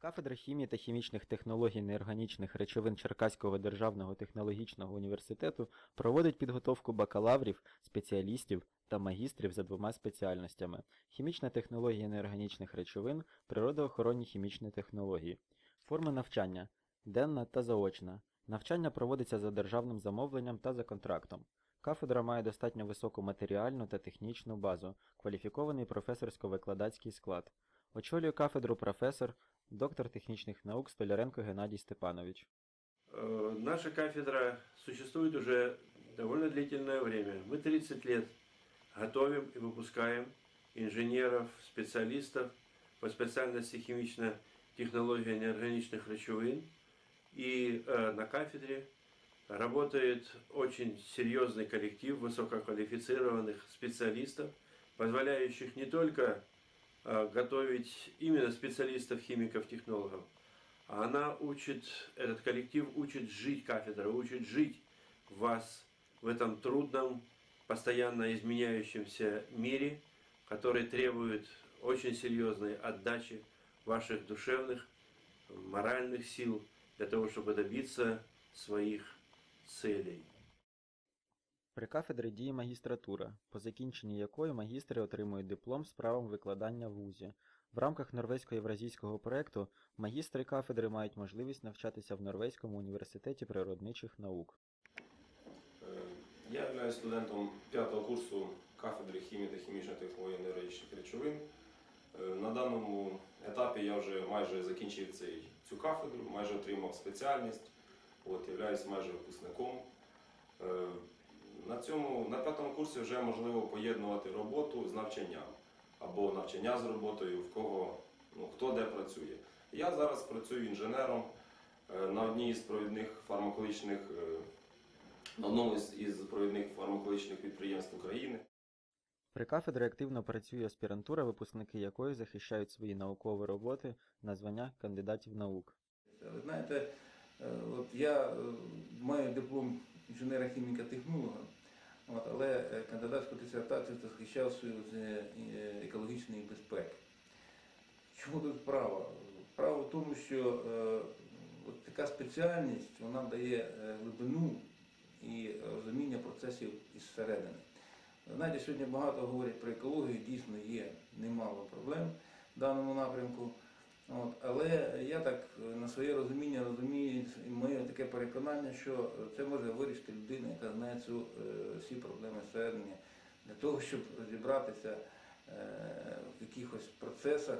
Кафедра хімії та хімічних технологій неорганічних речовин Черкаського державного технологічного університету проводить підготовку бакалаврів, спеціалістів та магістрів за двома спеціальностями: хімічна технологія неорганічних речовин, природоохоронні хімічні технології. Форми навчання денна та заочна. Навчання проводиться за державним замовленням та за контрактом. Кафедра має достатньо високу матеріальну та технічну базу, кваліфікований професорсько-викладацький склад. Очолює кафедру професор, доктор технічних наук Столяренко Геннадій Степанович. Наша кафедра существует уже довольно длительное время. Мы 30 лет готовим и выпускаем инженеров, специалистов по специальности химичная технология неорганичных речовин. И э, на кафедре работает очень серьезный коллектив высококвалифицированных специалистов, позволяющих не только готовить именно специалистов, химиков, технологов, она учит, этот коллектив учит жить кафедра, учит жить вас в этом трудном, постоянно изменяющемся мире, который требует очень серьезной отдачи ваших душевных, моральных сил для того, чтобы добиться своих целей. При кафедрі діє магістратура, по закінченні якої магістри отримують диплом з правом викладання в вузі. В рамках норвезько-євразійського проєкту магістри кафедри мають можливість навчатися в Норвезькому університеті природничих наук. Е, Я являюсь студентом п'ятого курсу кафедри хімії та хімічної технології енергетичних речовин. Е, На даному етапі я вже майже закінчив цей, цю кафедру, майже отримав спеціальність, от, являюсь майже випускником. Е, На, цьому, на п'ятому курсі вже можливо поєднувати роботу з навчанням або навчання з роботою, в кого ну, хто де працює. Я зараз працюю інженером е, на одній з провідних фармакологічних е, на одному із, із провідних фармакологічних підприємств України. При кафедрі активно працює аспірантура, випускники якої захищають свої наукові роботи на звання кандидатів наук. Ви знаєте, е, от я е, маю диплом інженера-хіміка технолога, от, але е, кандидатську дисертацію захищав свою з е, екологічної безпеки. Чому тут справа? Справа в тому, що е, от така спеціальність вона дає е, глибину і розуміння процесів із середини. Знаєте, сьогодні багато говорять про екологію, дійсно є немало проблем в даному напрямку. От, але я так е, на своє розуміння розумію і моє таке переконання, що це може вирішити людина, яка знає цю, е, всі проблеми всередині, для того, щоб розібратися е, в якихось процесах,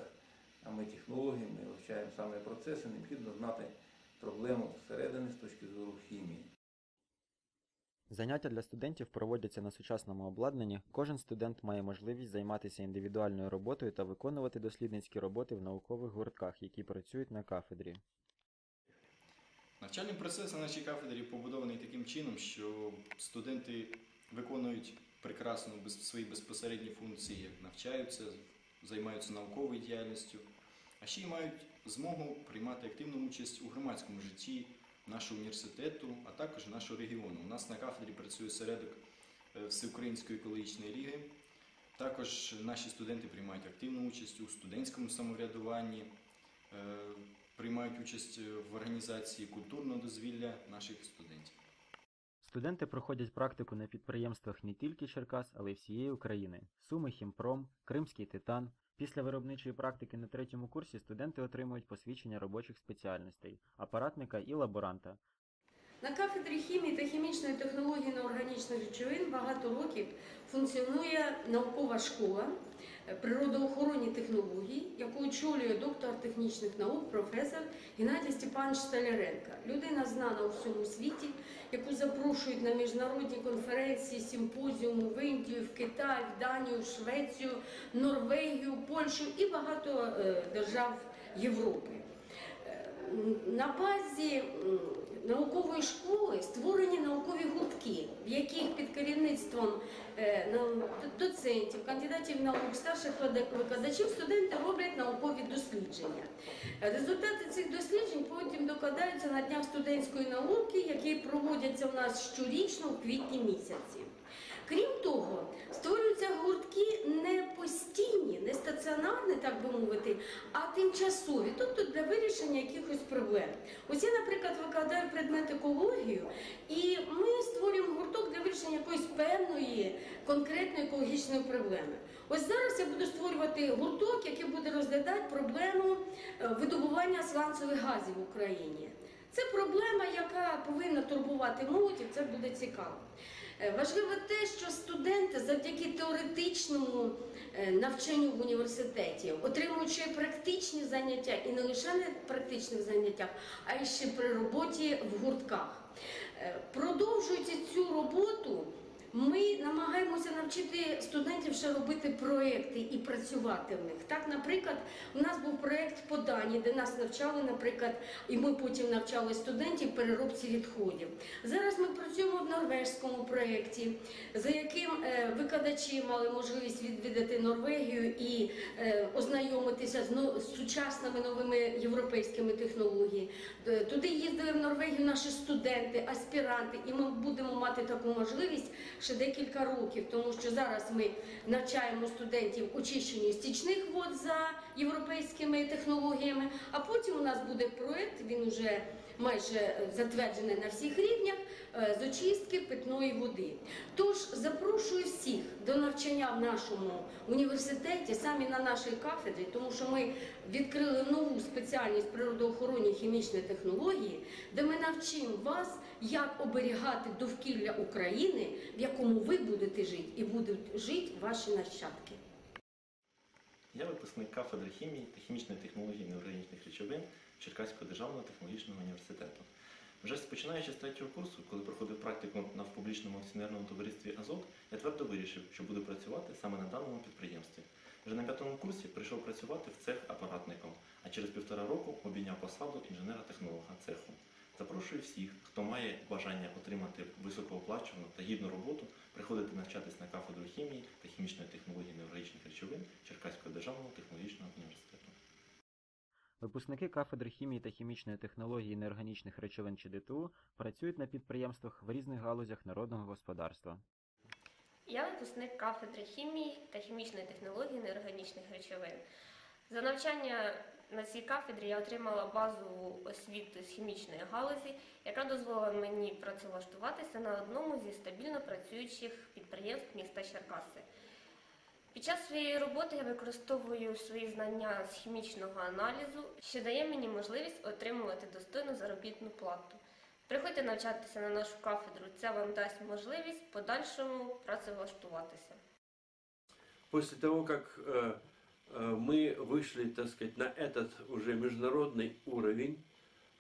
а ми технології, ми вивчаємо саме процеси, необхідно знати проблему всередини з точки зору хімії. Заняття для студентів проводяться на сучасному обладнанні. Кожен студент має можливість займатися індивідуальною роботою та виконувати дослідницькі роботи в наукових гуртках, які працюють на кафедрі. Навчальний процес на нашій кафедрі побудований таким чином, що студенти виконують прекрасно свої безпосередні функції, як навчаються, займаються науковою діяльністю, а ще й мають змогу приймати активну участь у громадському житті нашого університету, а також нашого регіону. У нас на кафедрі працює середок е, Всеукраїнської екологічної ліги. Також наші студенти приймають активну участь у студентському самоврядуванні, е, приймають участь в організації культурного дозвілля наших студентів. Студенти проходять практику на підприємствах не тільки Черкас, але й всієї України: Суми Хімпром, Кримський Титан. Після виробничої практики на третьому курсі студенти отримують посвідчення робочих спеціальностей, апаратника і лаборанта. На кафедрі хімії та хімічної технології неорганічних речовин багато років функціонує наукова школа природоохоронні технології, яку очолює доктор технічних наук, професор Геннадій Степанович Столяренко. Людина знана у всьому світі, яку запрошують на міжнародні конференції, симпозіуми в Індію, в Китай, в Данію, в Швецію, Норвегію, Польщу і багато е, держав Європи. Е, На базі наукової школи створені наукові гуртки, в яких під керівництвом е, доцентів, кандидатів наук, старших викладачів студенти роблять наукові дослідження. Результати цих досліджень потім докладаються на днях студентської науки, які проводяться у нас щорічно у квітні місяці. Крім того, створюються гуртки не постійні, не стаціонарні, так би мовити, а тимчасові, тобто для вирішення якихось проблем. Ось я, наприклад, викладаю предмет екологію, і ми створюємо гурток для вирішення якоїсь певної конкретної екологічної проблеми. Ось зараз я буду створювати гурток, який буде розглядати проблему е, видобування сланцевих газів в Україні. Це проблема, яка повинна турбувати молодь, і це буде цікаво. Е, Важливо те, що студенти завдяки теоретичному е, навчанню в університеті, отримуючи практичні заняття і не лише на практичних заняттях, а й ще при роботі в гуртках. Е, Продовжуючи цю роботу, ми намагаємося навчити студентів ще робити проекти і працювати в них. Так, наприклад, у нас був проект по Дані, де нас навчали, наприклад, і ми потім навчали студентів переробці відходів. Зараз ми працюємо в норвежському проєкті, за яким е, викладачі мали можливість відвідати Норвегію і е, ознайомитися з, сучасними новими європейськими технологіями. Е, Туди їздили в Норвегію наші студенти, аспіранти, і ми будемо мати таку можливість ще декілька років, тому що зараз ми навчаємо студентів очищенню стічних вод за європейськими технологіями. А потім у нас буде проект, він уже майже е, затверджений на всіх рівнях е, з очистки питної води. Тож запрошую всіх до навчання в нашому університеті, самі на нашій кафедрі, тому що ми відкрили нову спеціальність природоохоронні хімічні технології, де ми навчимо вас, як оберігати довкілля України, в якому ви будете жити, і будуть жити ваші нащадки. Я випускник кафедри хімії та хімічної технології неорганічних речовин Черкаського державного технологічного університету. Вже починаючи з третього курсу, коли проходив практику на публічному акціонерному товаристві Азот, я твердо вирішив, що буду працювати саме на даному підприємстві. Вже на п'ятому курсі прийшов працювати в цех апаратником, а через півтора року обійняв посаду інженера-технолога цеху. Запрошую всіх, хто має бажання отримати високооплачувану та гідну роботу, приходити навчатись на кафедру хімії та хімічної технології неорганічних речовин Черкаського державного технологічного університету. Випускники кафедри хімії та хімічної технології неорганічних речовин ЧДТУ працюють на підприємствах в різних галузях народного господарства. Я випускник кафедри хімії та хімічної технології неорганічних речовин. За навчання на цій кафедрі я отримала базову освіту з хімічної галузі, яка дозволила мені працевлаштуватися на одному зі стабільно працюючих підприємств міста Черкаси. Під час своєї роботи я використовую свої знання з хімічного аналізу, що дає мені можливість отримувати достойну заробітну плату. Приходьте навчатися на нашу кафедру, це вам дасть можливість подальшому працевлаштуватися. После того, э, э, мы вышли, так сказать, на этот уже международный уровень,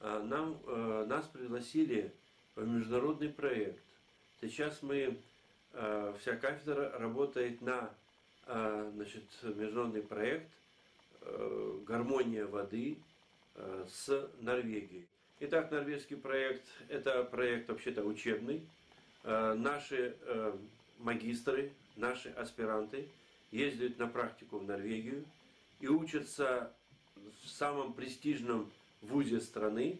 э, нам, э, нас пригласили в международный проект. Сейчас мы, э, вся кафедра работает на э, значит, международный проект э, «Гармония воды» э, с Норвегией. Итак, норвежский проект – это проект вообще-то учебный. Э, Наши э, магистры, наши аспиранты ездят на практику в Норвегию и учатся в самом престижном вузе страны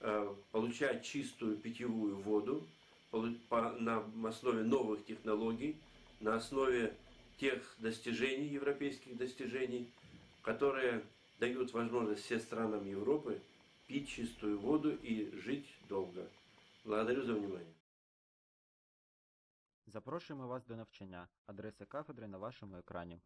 э, получать чистую питьевую воду на основе новых технологий, на основе тех достижений, европейских достижений, которые дают возможность всем странам Европы пить чистую воду и жить долго. Благодарю за внимание. Запрошуємо вас до навчання. Адреса кафедри на вашому екрані.